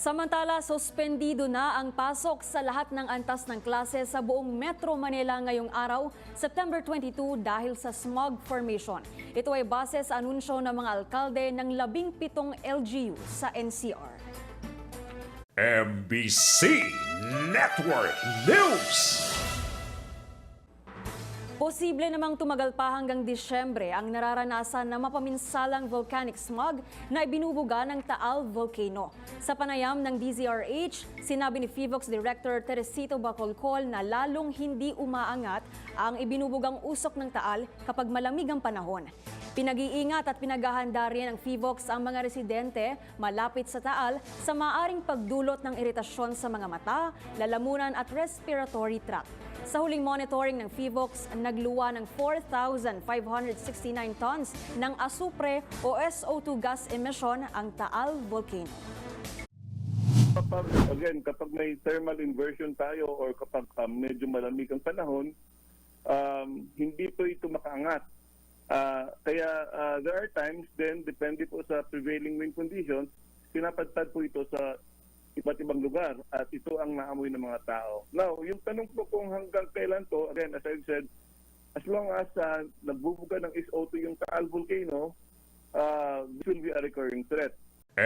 Samantala, suspendido na ang pasok sa lahat ng antas ng klase sa buong Metro Manila ngayong araw, September 22 dahil sa smog formation. Ito ay base sa anunsyo ng mga alkalde ng labing pitong LGU sa NCR. MBC Network News. Posible namang tumagal pa hanggang Disyembre ang nararanasan na mapaminsalang volcanic smog na ibinubuga ng Taal Volcano. Sa panayam ng DZRH, sinabi ni FIVOX Director Teresito Bacolcol na lalong hindi umaangat ang ibinubugang usok ng Taal kapag malamig ang panahon. Pinag-iingat at pinaghahanda rin ng FIVOX ang mga residente malapit sa Taal sa maaring pagdulot ng iritasyon sa mga mata, lalamunan at respiratory tract. Sa huling monitoring ng FIVOX, nagluwa ng 4,569 tons ng asupre o SO2 gas emission ang Taal Volcano. kapag again kapag may thermal inversion tayo or kapag um, medyo malamig ang panahon um, hindi po ito makaangat Ah, kaya ah, there are times then depende po sa prevailing wind conditions pinapadpad po ito sa iba't ibang lugar at ito ang naamoy ng mga tao now yung tanong po kung hanggang kailan to again as I said as long as uh, nagbubuga ng SO2 yung Taal volcano uh, this will be a recurring threat